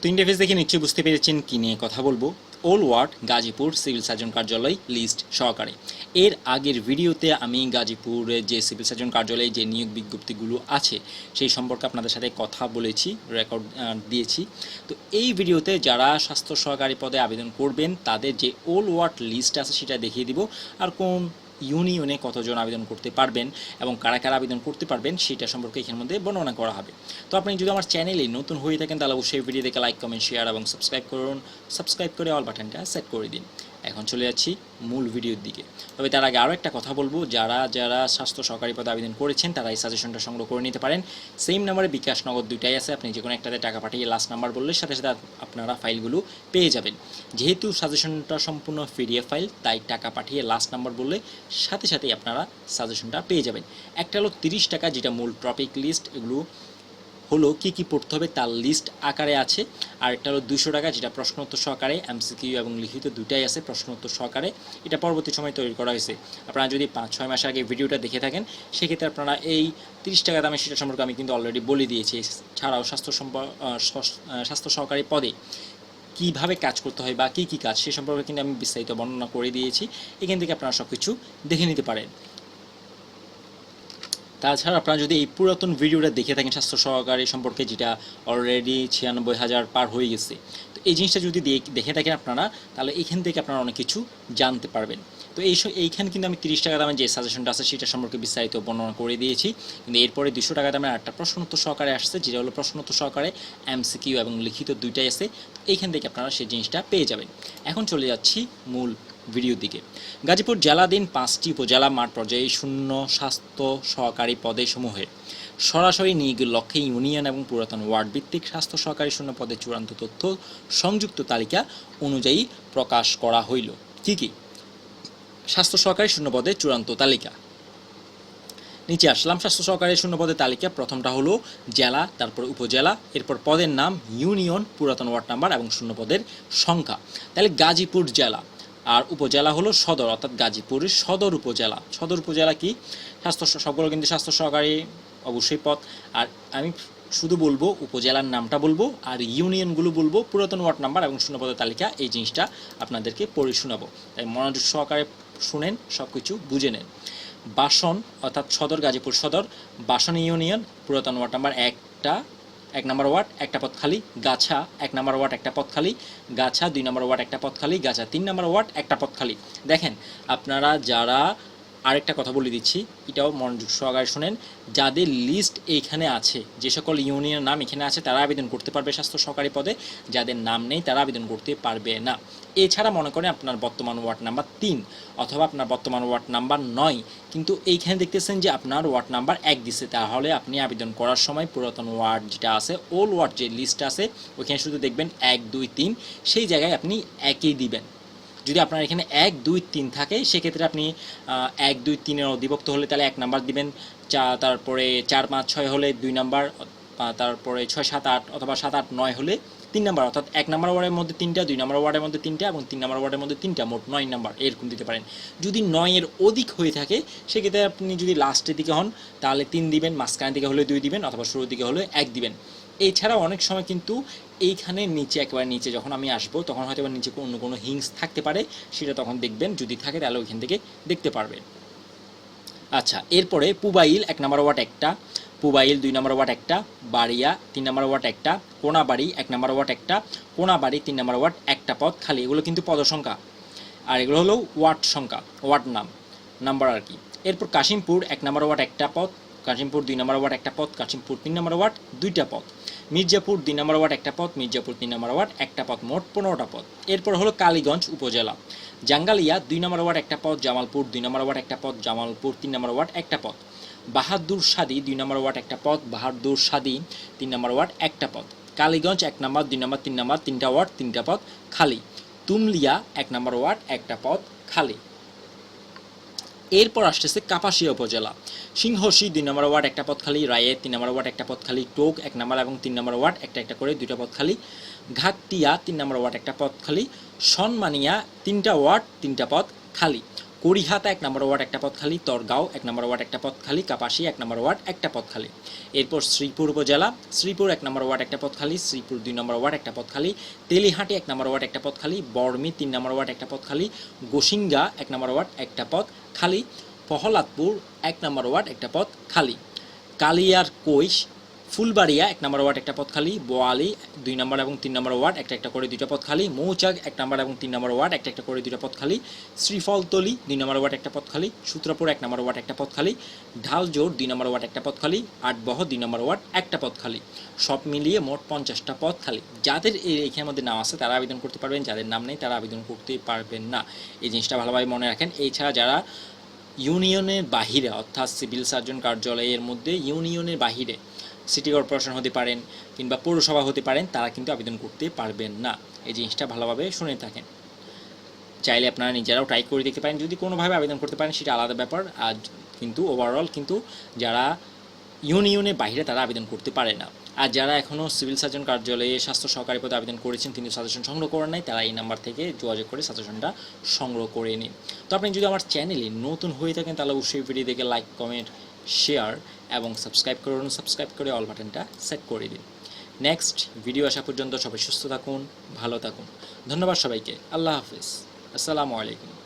তো ইন্টারফেস দেখে নিশ্চয়ই বুঝতে পেরেছেন কী নিয়ে কথা বলব। All ward, Gazipur civil surgeon কার্যালয় লিস্ট সহকারে। এর আগের ভিডিওতে আমি গাজীপুরের যে সিভিল সার্জন কার্যালয়ে যে নিয়োগ বিজ্ঞপ্তিগুলো আছে, সেই সম্পর্কে আপনাদের সাথে কথা বলেছি রেকর্ড দিয়েছি। তো এই ভিডিওতে যারা স্বাস্থ্য সহকারী পদে আবেদন করবেন, তাদের যে ওল ওয়ার্ড লিস্ট আছে সেটা দেখিয়ে দিব, আর কোন ইউনিয়নে কতজন আবেদন করতে পারবেন এবং কারা কারা আবেদন করতে পারবেন সেটা সম্পর্কে এখানের মধ্যে বর্ণনা করা হবে। তো আপনি যদি আমার চ্যানেলে নতুন হয়ে থাকেন, তাহলে অবশ্যই ভিডিও দেখে লাইক কমেন্ট শেয়ার এবং সাবস্ক্রাইব করুন। সাবস্ক্রাইব করে অল বাটনটা সেট করে দিন। এখন চলে যাচ্ছি মূল ভিডিওর দিকে। তবে তার আগে আরও একটা কথা বলব, যারা যারা স্বাস্থ্য সহকারী পদে আবেদন করেছেন, তারা এই সাজেশনটা সংগ্রহ করে নিতে পারেন। সেম নাম্বারে বিকাশ নগদ দুইটাই আছে, আপনি যে কোনো একটাতে টাকা পাঠিয়ে লাস্ট নাম্বার বললে সাথে সাথে আপনারা ফাইলগুলো পেয়ে যাবেন। যেহেতু সাজেশনটা সম্পূর্ণ পিডিএফ ফাইল, তাই টাকা পাঠিয়ে লাস্ট নাম্বার বললে সাথে সাথেই আপনারা সাজেশনটা পেয়ে যাবেন। একটা হলো তিরিশ টাকা, যেটা মূল টপিক লিস্ট এগুলো হলো কি কি পড়তে হবে তার লিস্ট আকারে আছে। আর একটা হলো দুশো টাকা, যেটা প্রশ্নোত্তর সহকারে এমসিকিউ এবং লিখিত দুটাই আছে প্রশ্নোত্তর সহকারে। এটা পরবর্তী সময় তৈরি করা হয়েছে। আপনারা যদি পাঁচ, ছয় মাস আগে ভিডিওটা দেখে থাকেন, সেক্ষেত্রে আপনারা এই তিরিশ টাকা দামে সেটা সম্পর্কে আমি কিন্তু অলরেডি বলে দিয়েছি। ছাড়াও স্বাস্থ্য স্বাস্থ্য সহকারী পদে কীভাবে কাজ করতে হয় বা কী কী কাজ, সে সম্পর্কে কিন্তু আমি বিস্তারিত বর্ণনা করে দিয়েছি। এখান থেকে আপনারা সব কিছু দেখে নিতে পারেন। তাছাড়া আপনারা যদি এই পুরাতন ভিডিওটা দেখে থাকেন স্বাস্থ্য সহকারী সম্পর্কে, যেটা অলরেডি ছিয়ানব্বই হাজার পার হয়ে গেছে, তো এই জিনিসটা যদি দেখ- থাকেন আপনারা, তাহলে এখান থেকে আপনারা অনেক কিছু জানতে পারবেন। তো এই এইখানে কিন্তু আমি তিরিশ টাকা দামে যে সাজেশনটা আছে, সেটা সম্পর্কে বিস্তারিত বর্ণনা করে দিয়েছি। কিন্তু এরপরে দুশো টাকা দামে একটা প্রশ্নোত্তর সহকারে আসছে, যেটা হলো প্রশ্নোত্তর সহকারে এমসিকিউ এবং লিখিত দুইটাই আছে। এইখান থেকে আপনারা সেই জিনিসটা পেয়ে যাবেন। এখন চলে যাচ্ছি মূল ভিডিওর দিকে। গাজীপুর জেলাধীন পাঁচটি উপজেলা মাঠ পর্যায়ে শূন্য স্বাস্থ্য সহকারী পদে সমূহের সরাসরি নিয়োগের লক্ষ্যে ইউনিয়ন এবং পুরাতন ওয়ার্ড ভিত্তিক স্বাস্থ্য সহকারী শূন্য পদের চূড়ান্ত তথ্য সংযুক্ত তালিকা অনুযায়ী প্রকাশ করা হইল। কি কি? স্বাস্থ্য সহকারী শূন্য পদের চূড়ান্ত তালিকা। নিচে আসলাম, স্বাস্থ্য সহকারী শূন্য পদের তালিকা প্রথমটা হলো জেলা, তারপর উপজেলা, এরপর পদের নাম ইউনিয়ন, পুরাতন ওয়ার্ড নাম্বার এবং শূন্য পদের সংখ্যা। তাহলে গাজীপুর জেলা আর উপজেলা হলো সদর, অর্থাৎ গাজীপুরের সদর উপজেলা। সদর উপজেলা কি? স্বাস্থ্য সবগুলো কিন্তু স্বাস্থ্য সহকারী অবশ্যই পথ। আর আমি শুধু বলব, উপজেলার নামটা বলব, আর ইউনিয়নগুলো বলব, পুরাতন ওয়ার্ড নাম্বার এবং শূন্য পদের তালিকা, এই জিনিসটা আপনাদেরকে পড়ে শোনাবো। তাই মনোযোগ সহকারে শুনেন সব কিছু বুঝে নেন। বাসন, অর্থাৎ সদর, গাজীপুর সদর, বাসন ইউনিয়ন, পুরাতন ওয়ার্ড নাম্বার একটা এক নম্বর ওয়ার্ড, একটা পথ খালি, গাছা, এক নম্বর ওয়ার্ড, একটা পথ খালি, গাছা, দুই নম্বর ওয়ার্ড, একটা পথ খালি, গাছা, তিন নম্বর ওয়ার্ড, একটা পথ খালি। দেখেন, আপনারা যারা আরেকটা কথা বলে দিচ্ছি, এটাও মনোযোগ সহকারে শোনেন। যাদের লিস্ট এইখানে আছে, যে সকল ইউনিয়নের নাম এখানে আছে, তারা আবেদন করতে পারবে স্বাস্থ্য সহকারী পদে। যাদের নাম নেই, তারা আবেদন করতে পারবে না। এছাড়া মনে করেন আপনার বর্তমান ওয়ার্ড নাম্বার তিন অথবা আপনার বর্তমান ওয়ার্ড নাম্বার নয়। কিন্তু এইখানে দেখতেছেন যে আপনার ওয়ার্ড নাম্বার এক দিছে। তাহলে আপনি আবেদন করার সময় পুরাতন ওয়ার্ড যেটা আছে ওল ওয়ার্ড যে লিস্ট আছে, ওইখানে শুধু দেখবেন এক, দুই, তিন। সেই জায়গায় আপনি একই দিবেন। যদি আপনার এখানে এক, দুই, তিন থাকে, সেক্ষেত্রে আপনি এক, দুই, তিনের অধিভক্ত হলে তাহলে এক নাম্বার দিবেন। চা, তারপরে চার, পাঁচ, ছয় হলে দুই নাম্বার তারপরে ছয়, সাত, আট, অথবা সাত, আট, নয় হলে তিন নাম্বার। অর্থাৎ এক নাম্বার ওয়ার্ডের মধ্যে তিনটা, দুই নাম্বার ওয়ার্ডের মধ্যে তিনটা এবং তিন নাম্বার ওয়ার্ডের মধ্যে তিনটা, মোট নয় নাম্বার, এরকম দিতে পারেন। যদি নয়ের অধিক হয়ে থাকে, সেক্ষেত্রে আপনি যদি লাস্টের দিকে হন, তাহলে তিন দিবেন, মাঝখানের দিকে হলে দুই দিবেন, অথবা শুরুর দিকে হলে এক দিবেন। এছাড়াও অনেক সময় কিন্তু এইখানে নিচে একেবারে নিচে যখন আমি আসব, তখন হয়তো নিচে অন্য কোনো হিংস থাকতে পারে। সেটা তখন দেখবেন, যদি থাকে তাহলে ওইখান থেকে দেখতে পারবেন। আচ্ছা এরপরে পুবাইল এক নম্বর ওয়ার্ড একটা, পুবাইল দুই নম্বর ওয়ার্ড একটা, বাড়িয়া তিন নম্বর ওয়ার্ড একটা, কোনাবাড়ি এক নম্বর ওয়ার্ড একটা, কোনাবাড়ি তিন নম্বর ওয়ার্ড একটা পদ খালি। এগুলো কিন্তু পদসংখ্যা আর এগুলো হলো ওয়ার্ড সংখ্যা, ওয়ার্ড নাম, নাম্বার আর কি। এরপর কাশিমপুর এক নম্বর ওয়ার্ড একটা পদ, কাশিমপুর দুই নম্বর ওয়ার্ড একটা পদ, কাশিমপুর তিন নম্বর ওয়ার্ড দুইটা পদ। মির্জাপুর দুই নম্বর ওয়ার্ড একটা পথ, মির্জাপুর তিন নম্বর ওয়ার্ড একটা পথ, মোট পনেরোটা পথ। এরপর হলো কালীগঞ্জ উপজেলা। জাঙ্গালিয়া দুই নম্বর ওয়ার্ড একটা পদ জামালপুর দুই নম্বর ওয়ার্ড একটা পথ, জামালপুর তিন নম্বর ওয়ার্ড একটা পথ। বাহাদুর সাদি দুই নম্বর ওয়ার্ড একটা পথ, বাহাদুর সাদি তিন নম্বর ওয়ার্ড একটা পদ কালীগঞ্জ এক নম্বর, দুই নম্বর, তিন নম্বর, তিনটা ওয়ার্ড, তিনটা পথ খালি। তুমলিয়া এক নম্বর ওয়ার্ড একটা পথ খালি। এরপর আসতেছে কাপাসিয়া উপজেলা সিংহশী দুই নম্বর ওয়ার্ড একটা পথ খালি রায়ে তিন নম্বর ওয়ার্ড একটা পথ খালি টোক এক নম্বর এবং তিন নম্বর ওয়ার্ড একটা একটা করে দুইটা পথ খালি ঘাটটিয়া তিন নম্বর ওয়ার্ড একটা পথ খালি সনমানিয়া তিনটা ওয়ার্ড তিনটা পথ খালি করিহাতা এক নম্বর ওয়ার্ড একটা পদ খালি তরগাঁও এক নম্বর ওয়ার্ড একটা পদ খালি কাপাসি এক নম্বর ওয়ার্ড একটা পদ খালি এরপর শ্রীপুর উপজেলা শ্রীপুর এক নম্বর ওয়ার্ড একটা পথ খালি শ্রীপুর দুই নম্বর ওয়ার্ড একটা পদ খালি তেলিহাটি এক নম্বর ওয়ার্ড একটা পদ খালি বর্মি তিন নম্বর ওয়ার্ড একটা পদ খালি গোসিঙ্গা এক নম্বর ওয়ার্ড একটা পদ খালি প্রহ্লাদপুর এক নম্বর ওয়ার্ড একটা পথ খালি। কালিয়ার কৈশ ফুলবাড়িয়া, এক নম্বর ওয়ার্ড একটা পদ খালি, বোয়ালি, দুই নম্বর এবং তিন নম্বর ওয়ার্ড, একটা একটা করে দুইটা পথ খালি, মৌচাক, এক নম্বর এবং তিন নম্বর ওয়ার্ড, একটা একটা করে দুইটা পদ খালি, শ্রীফলতলি, দুই নম্বর ওয়ার্ড একটা পদ খালি, সূত্রপুর, এক নম্বর ওয়ার্ড একটা পদ খালি, ঢালজোর, দুই নম্বর ওয়ার্ড একটা পদ খালি, আটবহ, দুই নম্বর ওয়ার্ড একটা পদ খালি। সব মিলিয়ে মোট পঞ্চাশটা পথ খালি। যাদের এই এখানের মধ্যে নাম আছে, তারা আবেদন করতে পারবেন, যাদের নাম নেই, তারা আবেদন করতে পারবেন না। এই জিনিসটা ভালোভাবে মনে রাখেন। এছাড়া যারা ইউনিয়নের বাহিরে, অর্থাৎ সিভিল সার্জন কার্যালয়ের মধ্যে, ইউনিয়নের বাহিরে সিটি কর্পোরেশন হতে পারেন কিংবা পৌরসভা হতে পারেন, তারা কিন্তু আবেদন করতে পারবেন না। এই জিনিসটা ভালোভাবে শুনে থাকেন। চাইলে আপনারা নিজেরাও ট্রাই করে দেখতে পারেন। যদি কোনোভাবে আবেদন করতে পারেন, সেটা আলাদা ব্যাপার। আর কিন্তু ওভারঅল কিন্তু যারা ইউনিয়নের বাইরে, তারা আবেদন করতে পারে না। আর যারা এখনও সিভিল সার্জন কার্যালয়ে স্বাস্থ্য সহকারী পদে আবেদন করেছেন কিন্তু সাজেশন সংগ্রহ করেন নাই, তারা এই নাম্বার থেকে যোগাযোগ করে সাজেশনটা সংগ্রহ করে নিন। তো আপনি যদি আমার চ্যানেলে নতুন হয়ে থাকেন, তাহলে অবশ্যই ভিডিও দেখে লাইক কমেন্ট শেয়ার এবং সাবস্ক্রাইব করুন, সাবস্ক্রাইব করে অল বাটনটা সেট করে দিন। নেক্সট ভিডিও আসা পর্যন্ত সবাই সুস্থ থাকুন, ভালো থাকুন। ধন্যবাদ সবাইকে। আল্লাহ হাফিজ। আসসালামু আলাইকুম।